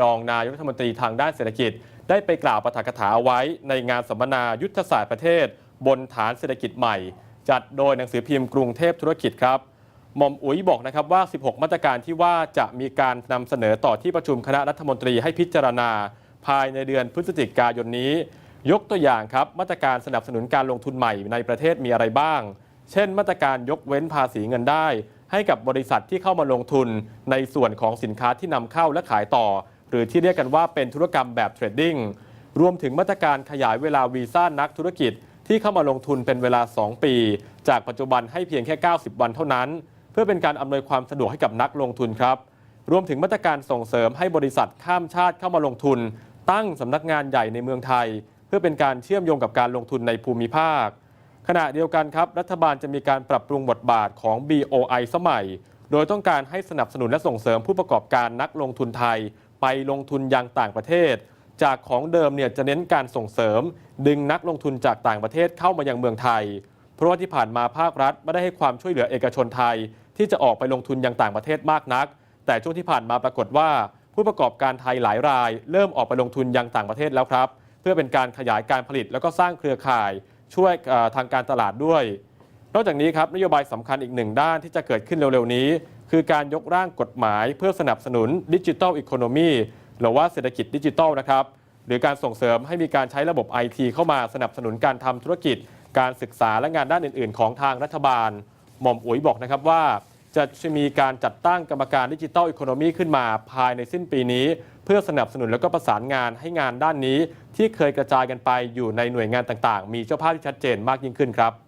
รองนายกรัฐมนตรีทางด้านเศรษฐกิจ ได้ไปกล่าวปาฐกถาเอาไว้ในงานสัมมนายุทธศาสตร์ประเทศ บนฐานเศรษฐกิจใหม่ จัดโดยหนังสือพิมพ์กรุงเทพธุรกิจครับหม่อมอุ๋ยบอกนะครับว่า 16 มาตรการที่ว่าจะมีการนำเสนอต่อที่ประชุมคณะรัฐมนตรีให้พิจารณา ภายในเดือนพฤศจิกายนนี้ ยกตัวอย่างครับมาตรการสนับสนุนการลงทุนใหม่ในประเทศมีอะไรบ้าง เช่น มาตรการยกเว้นภาษีเงินได้ ให้กับบริษัทที่เข้ามาลงทุนในส่วนของสินค้าที่นำเข้าและขายต่อ หรือที่เรียกกันว่าเป็นธุรกรรมแบบเทรดดิ้งรวมถึงมาตรการขยายเวลาวีซ่านักธุรกิจ ที่เข้ามาลงทุนเป็นเวลา 2 ปี จากปัจจุบันให้เพียงแค่ 90 วันเท่านั้น เพื่อเป็นการอำนวยความสะดวกให้กับนักลงทุนครับ รวมถึงมาตรการส่งเสริมให้บริษัทข้ามชาติเข้ามาลงทุน ตั้งสำนักงานใหญ่ในเมืองไทย เพื่อเป็นการเชื่อมโยงกับการลงทุนในภูมิภาค ขณะเดียวกันครับ รัฐบาลจะมีการปรับปรุงบทบาทของ BOI สมัย โดยต้องการให้สนับสนุนและส่งเสริมผู้ประกอบการนักลงทุนไทย ไปลงทุนยังต่างประเทศ จากของเดิมเนี่ยจะเน้นการส่งเสริม ดึงนักลงทุนจากต่างประเทศเข้ามายังเมืองไทย เพราะว่าที่ผ่านมาภาครัฐไม่ได้ให้ความช่วยเหลือเอกชนไทย ที่จะออกไปลงทุนยังต่างประเทศมากนัก แต่ช่วงที่ผ่านมาปรากฏว่า ผู้ประกอบการไทยหลายราย เริ่มออกไปลงทุนยังต่างประเทศแล้วครับ เพื่อเป็นการขยายการผลิตแล้วก็สร้างเครือข่ายช่วยทางการตลาดด้วย นอกจากนี้ครับนโยบายสำคัญอีกหนึ่งด้านที่จะเกิดขึ้นเร็วๆนี้ คือการยกร่างกฎหมายเพื่อสนับสนุนดิจิทัลอีโคโนมีหรือว่าเศรษฐกิจดิจิทัลนะครับ หรือการส่งเสริมให้มีการใช้ระบบไอทีเข้ามาสนับสนุนการทำธุรกิจ การศึกษาและงานด้านอื่น ๆ ของทางรัฐบาล หม่อมอุ๋ยบอกนะครับว่าจะมีการจัดตั้งกรรมการดิจิทัลอีโคโนมีขึ้นมาภายในสิ้นปีนี้ เพื่อสนับสนุนและก็ประสานงานให้งานด้านนี้ ที่เคยกระจายกันไปอยู่ในหน่วยงานต่างๆ มีเจ้าภาพที่ชัดเจนมากยิ่งขึ้นครับ